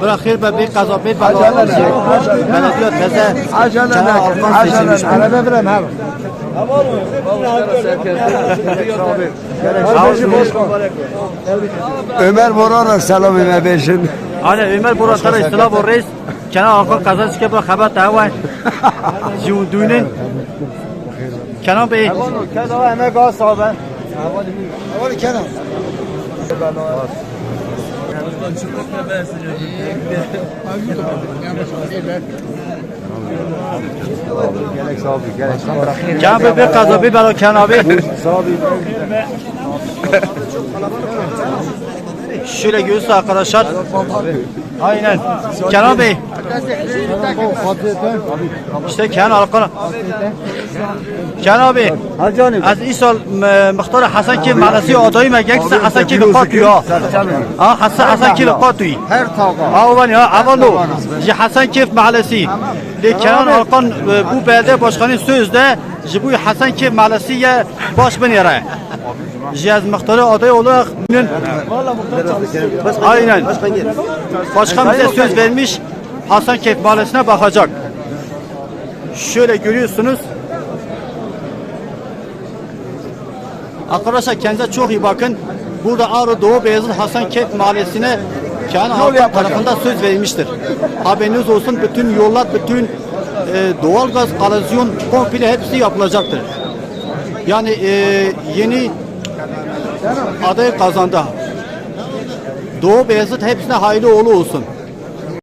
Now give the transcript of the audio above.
بالاخیر به بی قضا قضاپید و بلدیات بزه چنه آفغان پیشی میشه عربه برم هم برا را سلام ایمه بیشن آنه امر برا تر اصطلاح و ریس کنه آقا قضا چی که برا خبر تهوه جون دونه کنان به ایت کنان همه گاه صحابه اولی کنه ol. Kenan Bey bir kaza bir bela Kenan abi. Sağ ol. Şöyle görüyorsunuz arkadaşlar. Aynen. Kenan Bey. İşte Kenan Alkan. Kenan canım. از این سال مختار حسن که مدرسه آدایی مگه یک حسن که لقا توی ها حسن حسن که لقا توی Her tavga. اولانی ها اولو حسن کیف محلسی لیکنان آلقان بو بلده باشخانی sözde ji bu Hasankeyf mahallesiye baş binere. Ji ez muhtarı adayı olarak bunun aynen başkan bize söz vermiş Hasankeyf mahallesine bakacak. Şöyle görüyorsunuz Arkadaşlar kendinize çok iyi bakın. Burada Ağrı Doğu Beyazıt Hasan Kep Mahallesi'ne Kenan tarafında söz verilmiştir. Haberiniz olsun bütün yollar, bütün e, doğalgaz, kanalizasyon komple hepsi yapılacaktır. Yani e, yeni aday kazandı. Doğu Beyazıt hepsine hayırlı uğurlu olsun.